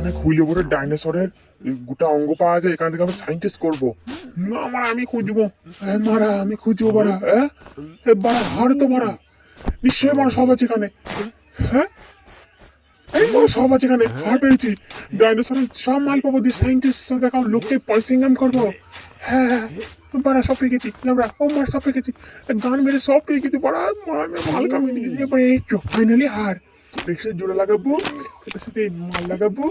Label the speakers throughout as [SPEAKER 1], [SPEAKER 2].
[SPEAKER 1] এখানে খুইলে পরে ডাইনোসরের গোটা অঙ্গ পাওয়া যায়, এখান থেকে আমি সাইন্টিস্ট করব। না আমার আমি খুঁজবো। এ, মারা, আমি খুঁজবো বাড়া হ্যাঁ বাড়া হাড় তো বাড়া নিশ্চয়ই মারা সব আছে এখানে। হ্যাঁ? এই বড় সব আছে এখানে হাড় পেয়েছি। ডাইনোসরের সব মাল পাবো, দিয়ে সাইন্টিস্ট দেখাও, লোককে ইনকাম করব। হ্যাঁ হ্যাঁ বাড়া সব পেয়ে গেছি আমরা ও মার সব পেয়ে গেছি। গান মেরে সব পেয়ে গেছি বাড়া মার মাল কামিয়ে এবারে এই ফাইনালি হার। রিক্সা জোড়া লাগাবো, এটার সাথে মাল লাগাবো।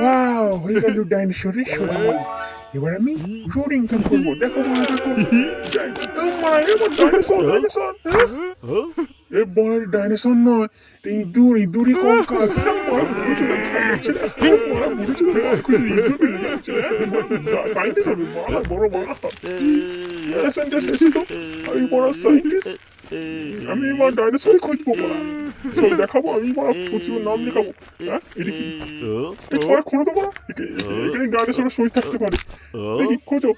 [SPEAKER 1] ওয়াও হয়ে গেল ডাইনোসরের সোনা এবার আমি জোর ইনকাম করব। দেখো দেখো। এ বড় ডাইনোসর নয় এটা ইঁদুর ইঁদুরই এসে তো আমি বড় সাইন্টিস্ট আমি এবার ডাইনোসরই খুঁজবো। সব দেখাবো আমি মারা প্রচুর নাম লেখাবো। হ্যাঁ? এটা কি? তোমার খুঁড়ে দেবো না? এখানে ডাইনোসরের সই থাকতে পারে। দেখি খোঁজো।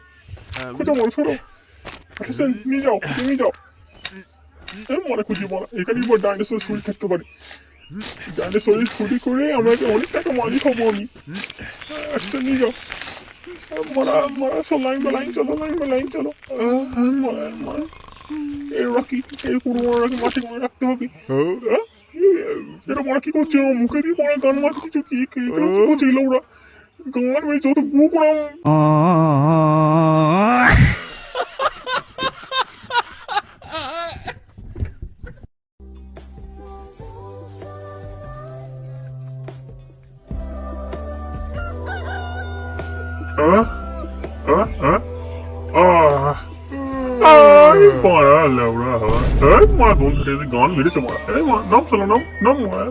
[SPEAKER 1] খোঁজো মনে সরো। আচ্ছা নিয়ে যাও তুমি যাও। মনে খুঁজি মনে। এখানে এবার ডাইনোসর সই থাকতে পারে। ডাইনোসরের ছুটি করে আমাকে অনেক টাকা মালিক হব আমি। আচ্ছা নিয়ে যাও। মারা মারা সব লাইন বা লাইন চলো লাইন বা লাইন চলো। হ্যাঁ মারা মারা। এই রাখি এই পুরো মনে রাখি মাঠে মনে রাখতে হবে। হ্যাঁ? এরা মারা কি করছে? মুখে দিয়ে মারা, গান মারছে কিছু কি কি করছে এগুলো ওরা গান মেয়ে, যত গু হ্যাঁ হ্যাঁ হ্যাঁ আহ? আই মারা লেবড়া এই মা থেকে গান মেরেছে মারা এই মা নাম চলো নাম নাম মারা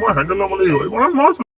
[SPEAKER 1] মা হ্যান্ডেল নামালেই হয় নাম